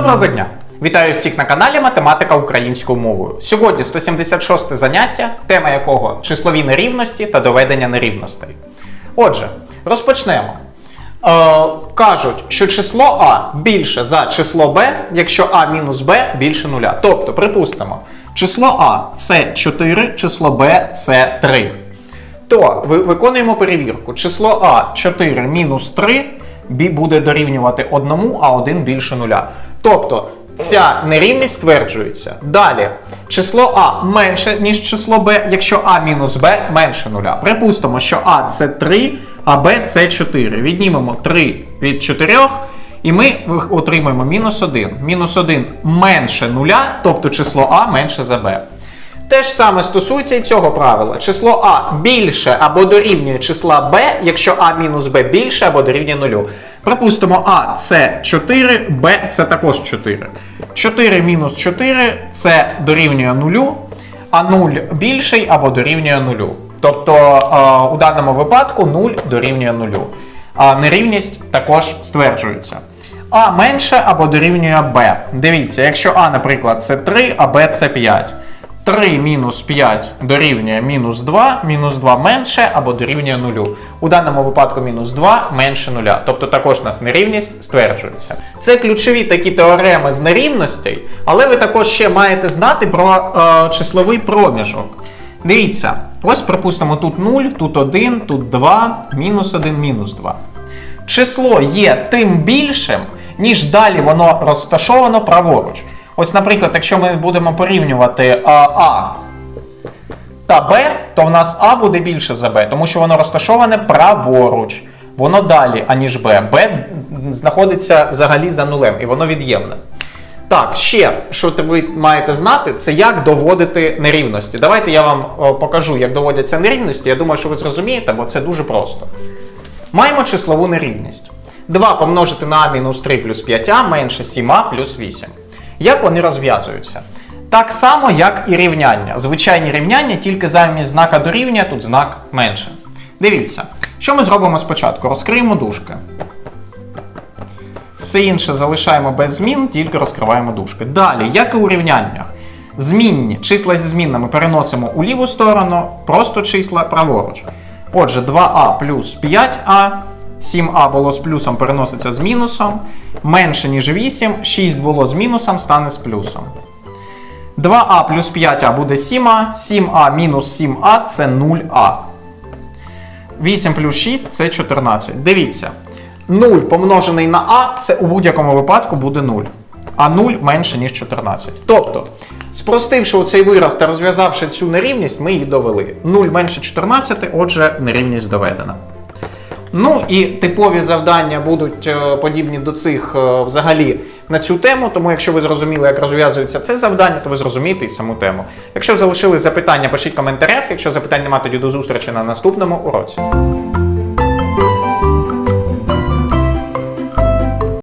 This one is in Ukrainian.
Доброго дня! Вітаю всіх на каналі Математика українською мовою. Сьогодні 176 заняття, тема якого числові нерівності та доведення нерівностей. Отже, розпочнемо. Е, кажуть, що число А більше за число Б, якщо А мінус Б більше нуля. Тобто, припустимо, число А це 4, число Б це 3. То виконуємо перевірку. Число А 4 мінус 3 бі- буде дорівнювати 1, а 1 більше нуля. Тобто ця нерівність стверджується. Далі, число А менше, ніж число Б, якщо А мінус Б менше нуля. Припустимо, що А це 3, а Б це 4. Віднімемо 3 від 4. І ми отримаємо мінус 1. Мінус 1 менше нуля, тобто число А менше за Б. Те ж саме стосується і цього правила. Число А більше або дорівнює числа Б, якщо А мінус Б більше або дорівнює нулю. Припустимо, А це 4, Б це також 4. 4 мінус 4 це дорівнює нулю, а 0 більший або дорівнює нулю. Тобто е, у даному випадку 0 дорівнює нулю. А нерівність також стверджується. А менше або дорівнює Б. Дивіться, якщо А, наприклад, це 3, а Б це 5. 3 мінус 5 дорівнює мінус 2, мінус 2 менше або дорівнює 0. У даному випадку мінус 2 менше 0. Тобто також у нас нерівність стверджується. Це ключові такі теореми з нерівностей, але ви також ще маєте знати про е, числовий проміжок. Дивіться, ось припустимо, тут 0, тут 1, тут 2, мінус 1, мінус 2 число є тим більшим, ніж далі воно розташовано праворуч. Ось, наприклад, якщо ми будемо порівнювати а, та Б, то в нас А буде більше за Б, тому що воно розташоване праворуч. Воно далі, аніж Б. Б знаходиться взагалі за нулем, і воно від'ємне. Так, ще що ви маєте знати, це як доводити нерівності. Давайте я вам покажу, як доводяться нерівності. Я думаю, що ви зрозумієте, бо це дуже просто. Маємо числову нерівність. 2 помножити на а мінус 3 плюс 5а менше 7а плюс 8. Як вони розв'язуються? Так само, як і рівняння. Звичайні рівняння, тільки замість знака дорівнює тут знак менше. Дивіться, що ми зробимо спочатку? Розкриємо дужки. Все інше залишаємо без змін, тільки розкриваємо дужки. Далі, як і у рівняннях, змінні числа зі змінними переносимо у ліву сторону, просто числа праворуч. Отже, 2а плюс 5а, 7а було з плюсом, переноситься з мінусом. Менше, ніж 8, 6 було з мінусом, стане з плюсом. 2а плюс 5а буде 7а, 7а мінус 7а це 0а. 8 плюс 6 це 14. Дивіться. 0 помножений на а, це у будь-якому випадку буде 0. А 0 менше, ніж 14. Тобто, спростивши оцей вираз та розв'язавши цю нерівність, ми її довели. 0 менше 14, отже, нерівність доведена. Ну і типові завдання будуть е, подібні до цих е, взагалі на цю тему. Тому, якщо ви зрозуміли, як розв'язується це завдання, то ви зрозумієте і саму тему. Якщо залишили запитання, пишіть в коментарях. Якщо запитань немає, тоді до зустрічі на наступному уроці.